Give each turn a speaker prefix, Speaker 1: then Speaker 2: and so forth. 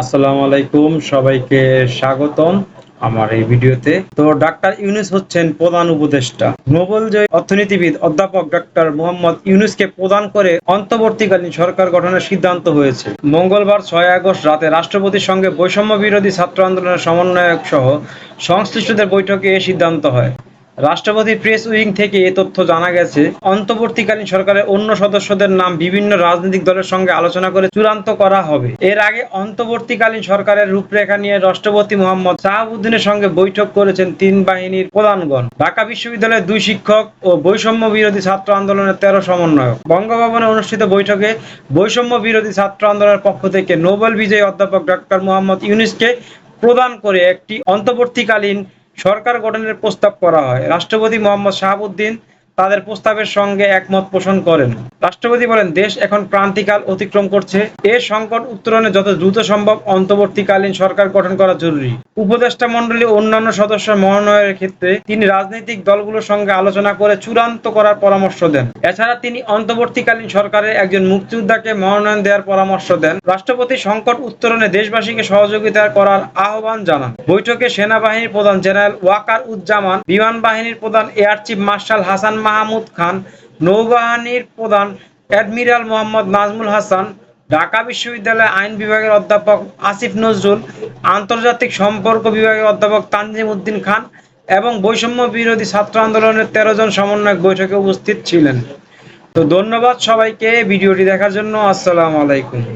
Speaker 1: আসসালামু আলাইকুম, সবাইকে স্বাগতম আমার এই ভিডিওতে। তো ডাক্তার ইউনুস হচ্ছেন প্রধান উপদেষ্টা। নোবেল জয়ী অর্থনীতিবিদ অধ্যাপক ডাক্তার মোহাম্মদ ইউনুসকে প্রদান করে অন্তর্বর্তীকালীন সরকার গঠনের সিদ্ধান্ত হয়েছে। মঙ্গলবার ছয় আগস্ট রাতে রাষ্ট্রপতির সঙ্গে বৈষম্য বিরোধী ছাত্র আন্দোলনের সমন্বয়ক সহ সংশ্লিষ্টদের বৈঠকে এ সিদ্ধান্ত হয়। রাষ্ট্রপতি প্রেস উইং থেকে এ তথ্য জানা গেছে, অন্তর্বর্তীকালীন সরকারের অন্য সদস্যদের নাম বিভিন্ন রাজনৈতিক দলের সঙ্গে আলোচনা করে চূড়ান্ত করা হবে। এর আগে অন্তর্বর্তীকালীন সরকারের রূপরেখা নিয়ে রাষ্ট্রপতি মোহাম্মদ শাহাবুদ্দিনের সঙ্গে বৈঠক করেছেন তিন বাহিনীর প্রধানগণ। ঢাকা বিশ্ববিদ্যালয়ের দুই শিক্ষক ও বৈষম্য বিরোধী ছাত্র আন্দোলনের তেরো সমন্বয়ক। বঙ্গভবনে অনুষ্ঠিত বৈঠকে বৈষম্য বিরোধী ছাত্র আন্দোলনের পক্ষ থেকে নোবেল বিজয়ী অধ্যাপক ডক্টর মোহাম্মদ ইউনুসকে প্রদান করে একটি অন্তর্বর্তীকালীন সরকার গঠনের প্রস্তাব করা হয়। রাষ্ট্রপতি মোহাম্মদ শাহাবুদ্দিন তাদের প্রস্তাবের সঙ্গে একমত পোষণ করেন। রাষ্ট্রপতি বলেন, দেশ এখন ক্রান্তিকাল অতিক্রম করছে। এর সংকট উত্তরণে যত দ্রুত সম্ভব অন্তর্বর্তীকালীন সরকার গঠন করা জরুরি। উপদেষ্টা মণ্ডলী অন্যান্য সদস্য মনোনয়নের ক্ষেত্রে তিনি রাজনৈতিক দলগুলোর সঙ্গে আলোচনা করে চূড়ান্ত করার পরামর্শ দেন। এছাড়া তিনি অন্তর্বর্তীকালীন সরকারের একজন মুক্তিযোদ্ধাকে মনোনয়ন দেওয়ার পরামর্শ দেন। রাষ্ট্রপতি সংকট উত্তরণে দেশবাসীকে সহযোগিতা করার আহ্বান জানান। বৈঠকে সেনাবাহিনীর প্রধান জেনারেল ওয়াকার উজ্জামান বিমান বাহিনীর প্রধান air chief marshal Hasan Mahmud Khan, নৌবাহিনীর প্রধান অ্যাডমিরাল মোহাম্মদ নাজমুল হাসান, ঢাকা বিশ্ববিদ্যালয়ের আইন বিভাগের অধ্যাপক আসিফ নজরুল, আন্তর্জাতিক সম্পর্ক বিভাগের অধ্যাপক তানজিম উদ্দিন খান এবং বৈষম্য বিরোধী ছাত্র আন্দোলনের তেরো জন সমন্বয়ক বৈঠকে উপস্থিত ছিলেন। তো ধন্যবাদ সবাইকে ভিডিওটি দেখার জন্য। আসসালামু আলাইকুম।